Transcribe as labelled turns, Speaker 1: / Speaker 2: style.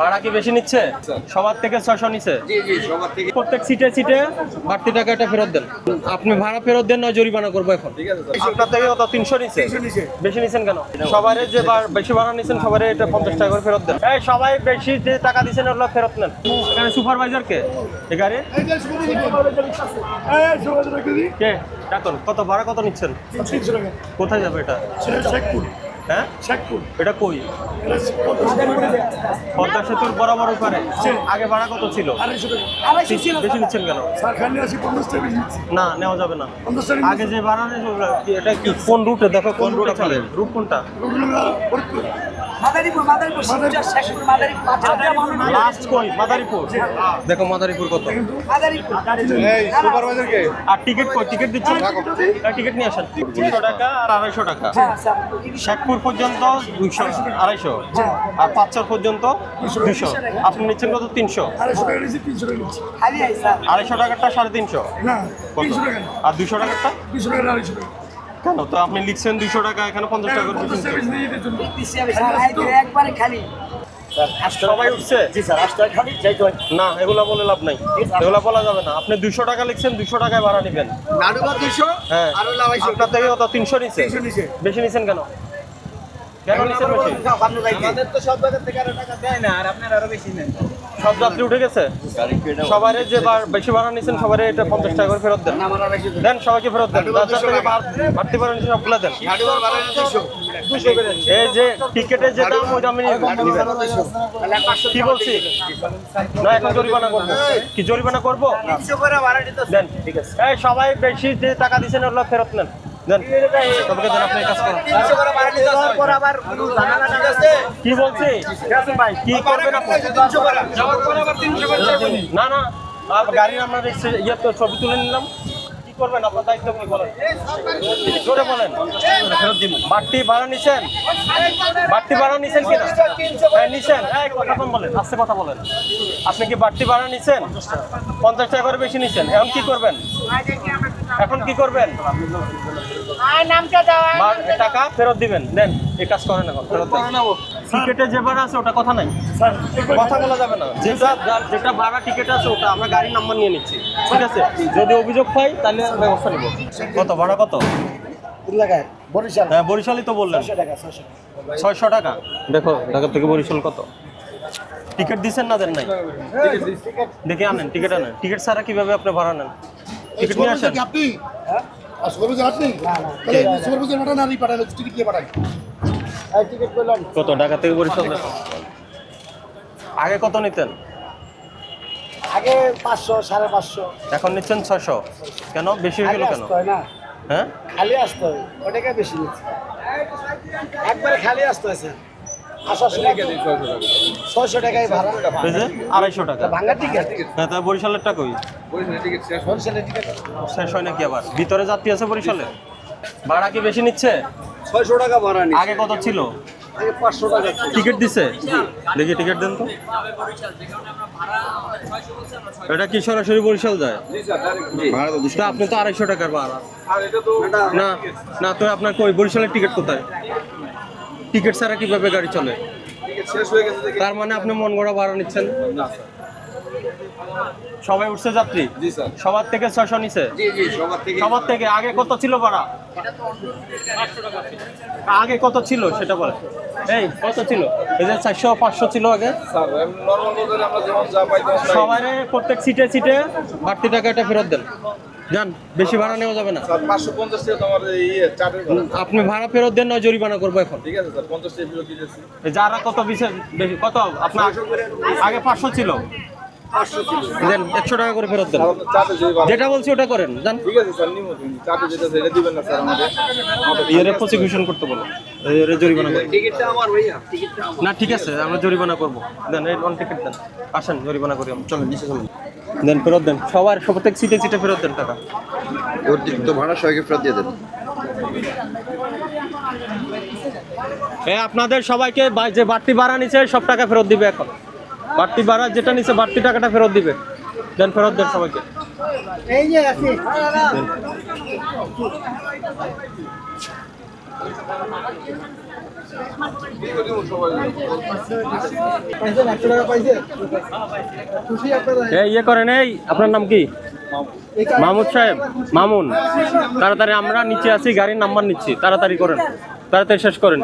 Speaker 1: ভাড়া কি বেশি নিচ্ছে? সবার থেকে ছয়শো নিচ্ছে?
Speaker 2: জি জি সবার থেকে।
Speaker 1: প্রত্যেক সিটে সিটে বাড়তি টাকাটা ফেরত দেন। আপনি ভাড়া ফেরত দেন না জরিমানা করব এখন?
Speaker 2: ঠিক আছে স্যার।
Speaker 1: আপনার থেকে কত? তিনশো নিচ্ছে? বেশি নিচ্ছেন কেন? সবাই যে বেশি ভাড়া নিচ্ছেন সবাই এটা পঞ্চাশ টাকা করে ফেরত দেন। এই সবাই বেশি যে টাকা দিচ্ছেন ওগুলো ফেরত নেন। এখানে সুপারভাইজার কে? এ গাড়ি? কে? ডাকুন। কত ভাড়া কত নিচ্ছেন? কোথায় যাবে এটা? হ্যাঁ? এটা কই? পদ্মা সেতুর বরাবর উপরে আগে ভাড়া কত ছিল? বেশি নিচ্ছেন কেন? না নেওয়া যাবে না। আগে যে ভাড়া এটা কি কোন রুটে দেখো কোন রুটে চলে রুট কোনটা?
Speaker 3: শেখপুর
Speaker 1: দেখো মাদারীপুর কত? আর টিকিট কই? টিকিট দিচ্ছেন? টিকিট নিয়ে আসেন। দুশো টাকা আর আড়াইশো টাকা।
Speaker 3: হ্যাঁ
Speaker 1: শেখপুর পর্যন্ত দুইশো আড়াইশো আর পাঁচশো পর্যন্ত দুশো আপনি নিচ্ছেন কত? তিনশো।
Speaker 3: খালি আই স্যার।
Speaker 1: আড়াইশো টাকারটা সাড়ে তিনশো। আর দুশো টাকারটা? কেন? তো আপনি লিখছেন দুশো টাকা এখানে পঞ্চাশ টাকা
Speaker 3: আমি স্যার একবারে- খালি।
Speaker 1: উঠছে? না এগুলা বলে লাভ নাই। এগুলা বলা যাবে না। আপনি দুশো টাকা লিখছেন দুশো টাকায় ভাড়া নেবেন।
Speaker 2: দুশো
Speaker 1: হ্যাঁ। আপনার থেকে কত? তিনশো নিচ্ছে। বেশি নিচ্ছেন কেন? কেন নিচ্ছেন বেশি
Speaker 2: আমাদের তো সব জায়গা থেকে আরও টাকা দেয় না আর আপনার আরও বেশি নেন।
Speaker 1: সব যাত্রী উঠে গেছে? সবাই যে বেশি ভাড়া নিচ্ছেন সবাই এটা পঞ্চাশ টাকা করে ফেরত দেন। দেন। সবাইকে ফেরত দেন। যার যার থেকে ভাড়- বাড়তি সবগুলো দেন।
Speaker 2: নাডুবার ভাড়া দুশো।
Speaker 1: এই যে টিকেটের যে দাম ওই দামে কি বলছি? না এখন জরিমানা করব। কি জরিমানা করব?
Speaker 2: তিনশো করে ভাড়া দিতে
Speaker 1: দেন ঠিক আছে। সবাই বেশি যে টাকা দিচ্ছেন ওগুলো ফেরত নেন। কি বলছি? ভাই? করবেন না না আমরা ইয়ে ছবি তুলে নিলাম। কি করবেন? আপনার দায়িত্ব কি বলেন? জোরে বাড়তি ভাড়া নিছেন? বাড়তি ভাড়া নিছেন কিনা? হ্যাঁ নিছেন। এই কথা কম বলেন আস্তে কথা বলেন। আপনি কি বাড়তি ভাড়া নিছেন? পঞ্চাশ টাকা করে বেশি নিছেন? এখন কি করবেন? এখন কি করবেন? টাকা ফেরত দিবেন। দেন এই কাজ করেন এখন ফেরত দেন। টিকেটে যে ভাড়া আছে ওটা কথা নাই। কথা বলা যাবে না। যেটা যেটা ভাড়া টিকিট আছে ওটা আমরা গাড়ির নাম্বার নিয়ে নিচ্ছি। ঠিক আছে? যদি অভিযোগ পাই তাহলে ব্যবস্থা নেব। কত ভাড়া কত?
Speaker 3: বরিশাল।
Speaker 1: হ্যাঁ বরিশালই তো বললেন। ছয়শো টাকা দেখো ঢাকা থেকে বরিশাল কত? টিকিট দিচ্ছেন না দেন নাই? দেখে আনেন টিকিট আনেন। টিকিট ছাড়া কীভাবে আপনি ভাড়া নেন? টিকিট নিয়ে আসেন
Speaker 4: আপনি? আর সুপারভাইজার আপনি? তাহলে সুপারভাইজার মাঠে নারী পাঠায় টিকিট দিয়ে পাঠায়।
Speaker 3: টিকিট করলাম
Speaker 1: কত ঢাকা থেকে বরিশাল আগে কত নিতেন?
Speaker 3: আগে পাঁচশো সাড়ে পাঁচশো।
Speaker 1: এখন নিচ্ছেন ছয়শো। কেন? বেশি হয়ে গেল
Speaker 3: খালি
Speaker 1: কেন?
Speaker 3: আসতে হয় না।
Speaker 1: হ্যাঁ?
Speaker 3: খালি আসতে হয়। ওটাকে বেশি নিচ্ছে। একবারে খালি আসতে হয় স্যার ছয়শো টাকায় ভাড়া।
Speaker 1: আড়াইশো টাকা।
Speaker 3: টিকিট
Speaker 1: হ্যাঁ তা বরিশালের টাকা
Speaker 3: বরিশালের টিকিট
Speaker 1: শেষ হয় নাকি আবার? ভিতরে যাত্রী আছে বরিশালে? ভাড়া কি বেশি নিচ্ছে?
Speaker 2: ছয়শো টাকা ভাড়া নি
Speaker 1: আগে কত ছিল?
Speaker 2: আগে পাঁচশো টাকা
Speaker 1: টিকিট দিছে? দেখি টিকিট দেন তো। এটা কি সরাসরি বরিশাল যায়? তা আপনি তো আড়াইশো টাকার ভাড়া।
Speaker 2: আর এটা তো
Speaker 1: না না তো আপনার কই? বরিশালের টিকিট কোথায়? টিকিট ছাড়া কীভাবে গাড়ি চলে? তার মানে আপনি মন গড়া ভাড়া নিচ্ছেন? সবাই উঠছে যাত্রী?
Speaker 2: জি স্যার।
Speaker 1: সবার থেকে ছয়শো
Speaker 2: জি সবার থেকে।
Speaker 1: আগে কত ছিল ভাড়া? আগে কত ছিল সেটা বলে এই কত ছিল? এই যে চারশো পাঁচশো ছিল আগে। সবাই প্রত্যেক সিটে সিটে বাড়তি টাকাটা ফেরত দেন। যান বেশি ভাড়া নেওয়া যাবে না।
Speaker 2: পাঁচশো পঞ্চাশ টাকা তোমার ইয়ে
Speaker 1: আপনি ভাড়া ফেরত দেন না জরিমানা করব এখন।
Speaker 2: ঠিক আছে স্যার পঞ্চাশ টাকা ফেরত দিতেছি
Speaker 1: যারা কত বেশি বেশি কত আপনার আগে পাঁচশো ছিল? দেন একশো টাকা করে ফেরত দেন। যেটা বলছি ওটা করেন যান।
Speaker 2: ঠিক আছে স্যার নিমো তুমি। যেটা আছে দিবেন না স্যার আমাদের। আমাদের
Speaker 1: প্রসিকিউশন করতে বলো। জরিমানা করব
Speaker 2: টিকিটটা আমার ভাইয়া। টিকিটটা
Speaker 1: না ঠিক আছে আমরা জরিমানা করব। দেন এই অন টিকিট দেন। আসেন জরিমানা করি চলেন নিচে চলুন। দেন ফেরত দেন। সবার প্রত্যেক সিটে সিটে ফেরত দেন টাকা।
Speaker 5: অতিরিক্ত ভাড়া সবাইকে ফেরত দিয়ে দেন।
Speaker 1: এ আপনাদের সবাইকে বা- যে বাড়তি ভাড়া নিছে সব টাকা ফেরত দিবে এখন। বাড়তি ভাড়া যেটা নিছে বাড়তি টাকাটা ফেরত দিবে। দেন ফেরত দেন সবাইকে।
Speaker 3: এই যে
Speaker 1: ইয়ে করেন, এই, আপনার নাম কি? মামুদ সাহেব, মামুন। তাড়াতাড়ি আমরা নিচে আছি, গাড়ির নাম্বার নিচ্ছি। তাড়াতাড়ি করেন, তাড়াতাড়ি শেষ করেন।